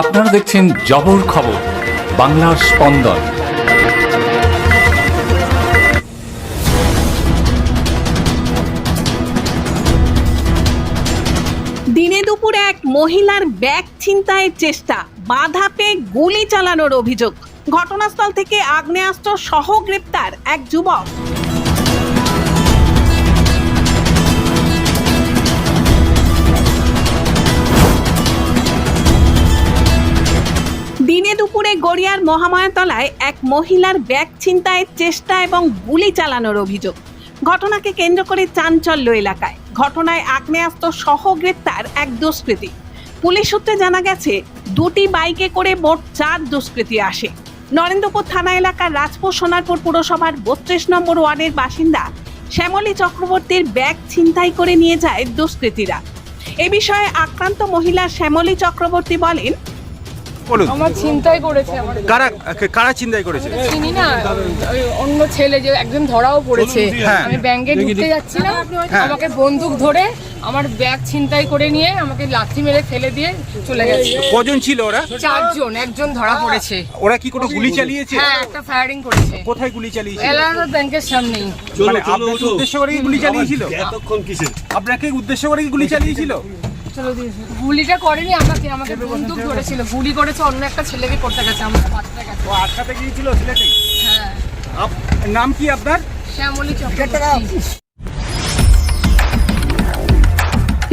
আপনারা দেখছেন জবর খবর, বাংলার স্পন্দন। দিনে দুপুরে এক মহিলার ব্যাগ ছিনতাইয়ের চেষ্টা, বাধা পেয়ে গুলি চালানোর অভিযোগ। ঘটনাস্থল থেকে আগ্নেয়াস্ত্র সহ গ্রেপ্তার এক যুবক। গড়িয়ার মহামায়াতলায় এক মহিলার ব্যাগ ছিনতাইয়ের চেষ্টা এবং গুলি চালানোর অভিযোগ। ঘটনাকে কেন্দ্র করে চাঞ্চল্য এলাকায়। ঘটনায় আগ্নেয়াস্ত্র সহ গ্রেপ্তার এক দুষ্কৃতী। পুলিশ সূত্রে জানা গেছে, দুটি বাইকে করে মোট চার দুষ্কৃতী আসে। নরেন্দ্রপুর থানা এলাকার রাজপুর সোনারপুর পুরসভার বত্রিশ নম্বর ওয়ার্ডের বাসিন্দা শ্যামলী চক্রবর্তীর ব্যাগ ছিনতাই করে নিয়ে যায় দুষ্কৃতীরা। এ বিষয়ে আক্রান্ত মহিলা শ্যামলী চক্রবর্তী বলেন বলুন। আমার চিন্তাই করেছে আমার কারা কারা চিন্তাই করেছে? চিনি না ওই অন্য ছেলে যে একজন ধরাও পড়েছে। হ্যাঁ। আমি ব্যাংকে ঢুকতে যাচ্ছিলাম হ্যাঁ। আমাকে বন্দুক ধরে আমার ব্যাগ ছিনতাই করে নিয়ে আমাকে লাথি মেরে ফেলে দিয়ে চলে গেছে। কজন ছিল ওরা? চারজন একজন ধরা পড়েছে। ওরা কি কোনো গুলি চালিয়েছে? হ্যাঁ একটা ফায়ারিং করেছে। কোথায় গুলি চালিয়েছে এলাহাবাদ ব্যাংকের সামনেই। মানে আপনাকে উদ্দেশ্য করে কি গুলি চালিয়েছিল? এতক্ষণ কিসের? আপনাকে উদ্দেশ্য করে কি গুলি চালিয়েছিল? গুলিটা করেনি আমাকে আমাকে বন্দুক ধরেছিল। গুলি করেছে অন্য একটা ছেলেকে করতে গেছে আমার বাচ্চা গেছে ও আটকাতে গিয়েছিল ছেলেটি হ্যাঁ। নাম কি আপনার? শ্যামলী চক্রবর্তী।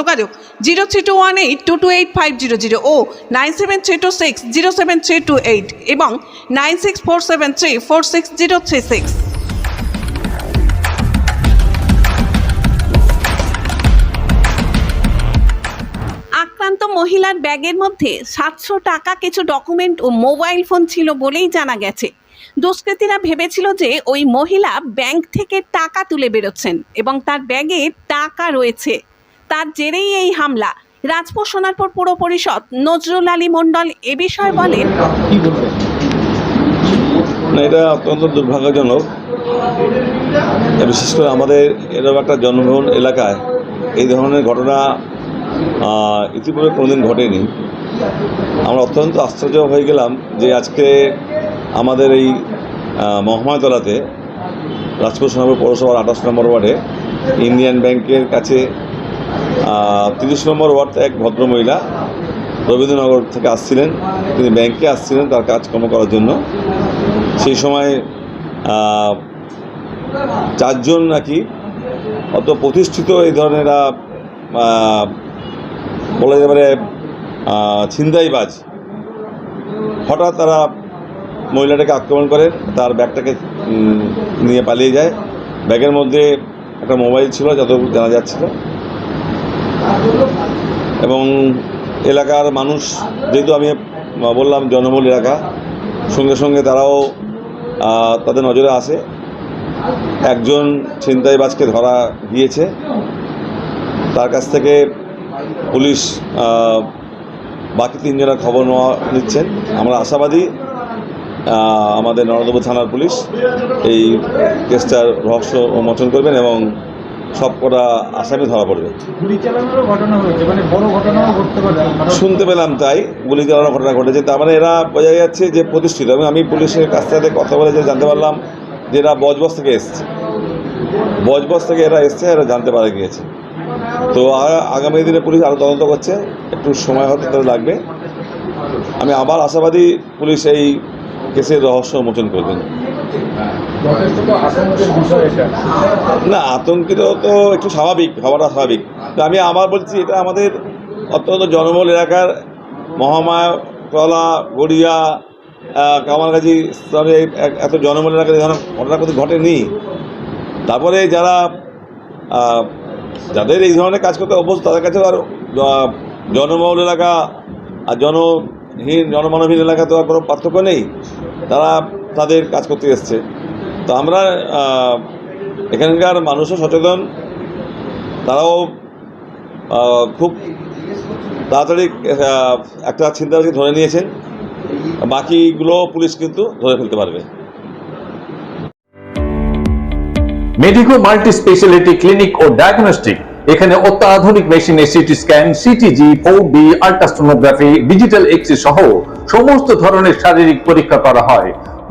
যোগাযোগ zero three two one eight two two eight five zero zero ও nine seven three two six zero seven three two eight এবং nine six four seven three four six zero three six. আক্রান্ত মহিলার ব্যাগের মধ্যে সাতশো টাকা কিছু document ও mobile phone ছিল বলেই জানা গেছে। দুষ্কৃতীরা ভেবেছিল যে ওই মহিলা ব্যাংক থেকে টাকা তুলে বেরোচ্ছেন এবং তার ব্যাগে টাকা রয়েছে। তার জেরেই এই হামলা। রাজপুর সোনারপুর পুর পরিষদ নজরুল আলী মণ্ডল এ বিষয়ে বলেন না, এটা অত্যন্ত দুর্ভাগ্যজনক। বিশেষ করে আমাদের এরকম একটা জনবহুল এলাকায় এই ধরনের ঘটনা ইতিপূর্বে কোনোদিন ঘটেনি। আমরা অত্যন্ত আশ্চর্য হয়ে গেলাম যে আজকে আমাদের এই মহামায়তলাতে রাজপুর সোনাপুর পৌরসভার আঠাশ নম্বর ওয়ার্ডে ইন্ডিয়ান ব্যাংকের কাছে তিরিশ নম্বর ওয়ার্ড এক ভদ্রমহিলা রবীন্দ্রনগর থেকে আসছিলেন। তিনি ব্যাংকে আসছিলেন তার কাজকর্ম করার জন্য। সেই সময় চারজন নাকি অত প্রতিষ্ঠিত এই ধরনের বলা যেতে পারে ছিনতাইবাজ। হঠাৎ তারা মহিলাটাকে আক্রমণ করে, তার ব্যাগটাকে নিয়ে পালিয়ে যায়। ব্যাগের মধ্যে একটা মোবাইল ছিল যত জানা যাচ্ছিল। এবং এলাকার মানুষ, যেহেতু আমি বললাম জনবহুল এলাকা, সঙ্গে সঙ্গে তারাও তাদের নজরে আসে। একজন ছিনতাইবাজকে ধরা গিয়েছে। তার কাছ থেকে পুলিশ বাকি তিনজনের খবর নেওয়া নিচ্ছেন। আমরা আশাবাদী আমাদের নরদপুর থানার পুলিশ এই কেসটার রহস্য উন্মোচন করবেন এবং সব কটা আসামি ধরা পড়বে। মানে শুনতে পেলাম তাই গুলি চালানোর ঘটনা ঘটেছে। তার মানে এরা বোঝা যাচ্ছে যে প্রতিষ্ঠিত এবং আমি পুলিশের কাছ থেকে কথা বলে যে জানতে পারলাম যে এরা বজবজ থেকে এসছে। বজবজ থেকে এরা এসছে এরা জানতে পারা গিয়েছে। তো আগামী দিনে পুলিশ আরও তদন্ত করছে একটু সময় হতে তাদের লাগবে। আমি আবার আশাবাদী পুলিশ এই কেসের রহস্য উন্মোচন করবেন। না, আতঙ্কিত তো একটু স্বাভাবিক, হওয়াটা স্বাভাবিক। তো আমি আবার বলছি, এটা আমাদের অত্যন্ত জনবহুল এলাকার মহামায়া তলা গড়িয়া কামারগাছি স্তরে এত জনবহুল এলাকায় এই ধরনের ঘটনা কিন্তু ঘটেনি। তারপরে যারা যাদের এই ধরনের কাজ করতে অভ্যস্ত, তাদের কাছে আর জনবহুল এলাকা আর জনহীন, জনমানবহীন এলাকা তো আর কোনো পার্থক্য নেই। তারা তাদের কাজ করতে এসছে। তো আমরা এখানকার মানুষও সচেতন। তারাও খুব তাড়াতাড়ি একটা ছিনতাইকে ধরে নিয়েছেন। বাকিগুলো পুলিশ কিন্তু ধরে ফেলতে পারবে। মেডিকো মাল্টি স্পেশালিটি ক্লিনিক ও ডায়াগনস্টিক, এখানে অত্যাধুনিক মেশিনে CT scan, CTG four D ultrasonography, digital X-ray সহ সমস্ত ধরনের শারীরিক পরীক্ষা করা হয়।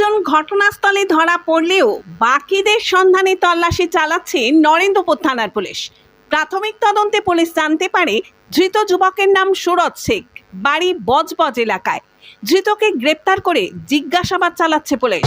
একজন ঘটনাস্থলে ধরা পড়লেও বাকিদের সন্ধানে তল্লাশি চালাচ্ছে নরেন্দ্রপুর থানার পুলিশ। প্রাথমিক তদন্তে পুলিশ জানতে পারে ধৃত যুবকের নাম সুরজ শেখ, বাড়ি বজবজ এলাকায়। ধৃতকে গ্রেপ্তার করে জিজ্ঞাসাবাদ চালাচ্ছে পুলিশ।